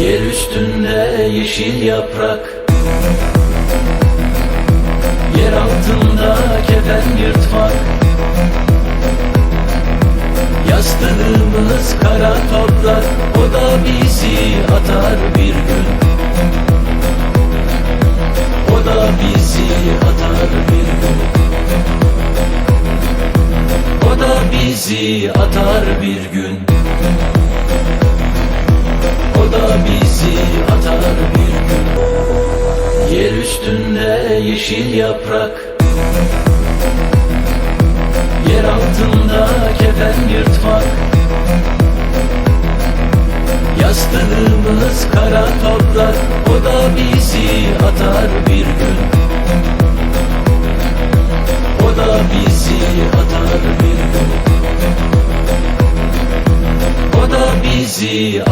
Yer üstünde yeşil yaprak. Yer altında kefen yırtmak. Yastığımız kara toprak. O da bizi atar bir gün. O da bizi atar bir gün. O da bizi atar bir gün üstünde yeşil yaprak. Yer altında kefen yırtmak. Yastığımız kara toprak O da bizi atar bir gün. O da bizi atar bir gün. O da bizi atar